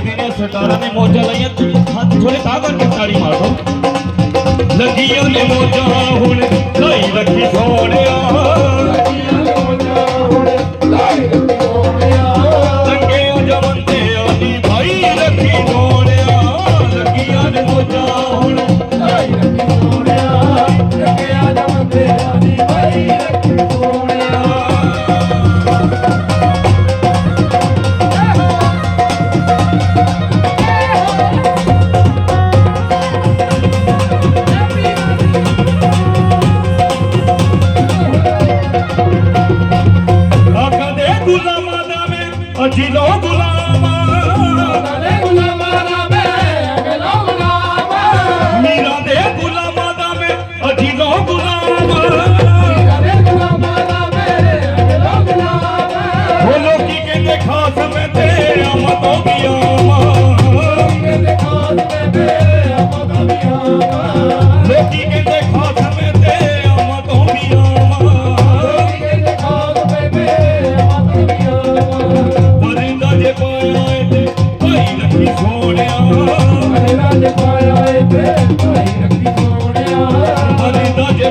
ਦੀਆਂ ਸਰਕਾਰਾਂ ਨੇ ਮੋਜਾਂ ਲਈਆਂ ਹੱਥ ਥੋੜੇ ਤਾਂ ਕਰਕੇ ਤਾੜੀ ਮਾਰ ਲੱਗੀਆਂ ਨੇ ਮੋਜਾਂ ਹੁਣ, ਲਾਈ ਰੱਖੀ ਸੋਹਣਿਆ। ਲੱਗਿਆ ਜਵੰਦੇ ਆਦੀ ਰੱਖੀ ਸੋਹਣਿਆ। ਲੱਗੀਆਂ ਨੇ ਮੋਜਾਂ ਹੁਣ ਆਖਾਂ ਭਾਈ ਰੱਖੀ ਸੋਹਣਿਆ ਪਰਿੰਦਾ ਜੇ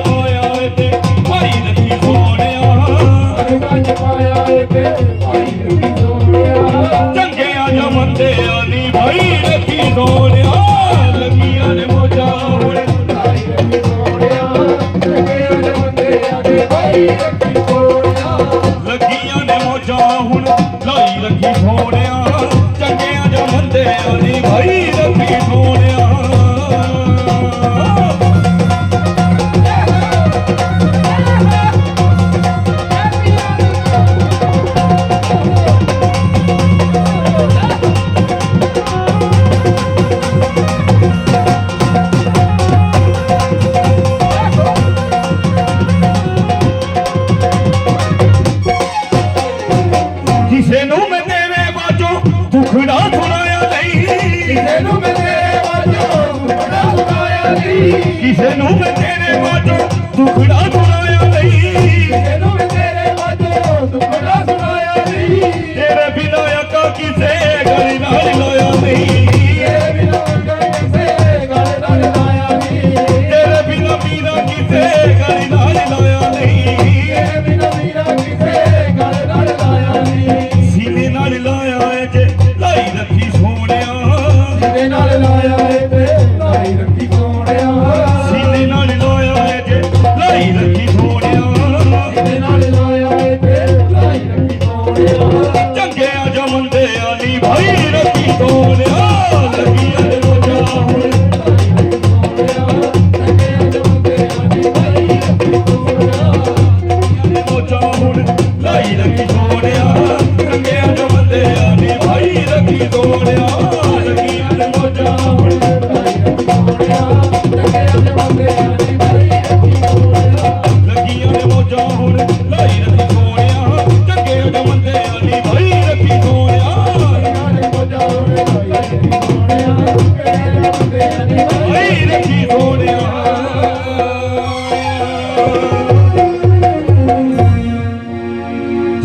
ਪਾਇਆ ਏ ਤੇ ਭਾਈ ਰੱਖੀ ਸੋਹਣਿਆ ਚੰਗਿਆ ਜਮੰਦਿਆਂ ਨੀ ਭਾਈ ਰੱਖੀ ਸੋਹਣਿਆ। ਕਿਸੇ ਨੂੰ ਮੈਂ ਤੇਰੇ ਬਾਝੋਂ ਦੁਖੜਾ ਸੁਣਾਇਆ। ਬਾਝੋਂ ਦੁਖੜਾ ਸੁਣਾਇਆ ਨਹੀਂ। ਤੇਰੇ ਬਿਨਾਂ ਆਕਾ ਕਿਸੇ ਗਲੀ ਨਾਲ ਲਾਇਆ ਨਹੀਂ। ਤੇਰੇ ਬਿਨਾਂ ਮੀਰਾ ਕਿਸੇ ਗਲੀ ਨਾਲ ਲਾਇਆ ਆਲੀ ਰੱਖੀ ਸੋਹਣਿਆ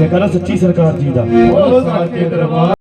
ਜੇਕਰ ਸੱਚੀ ਸਰਕਾਰ ਜੀ ਦਾ। ਉਹ ਸਾਚੇ ਦਰਬਾਰ।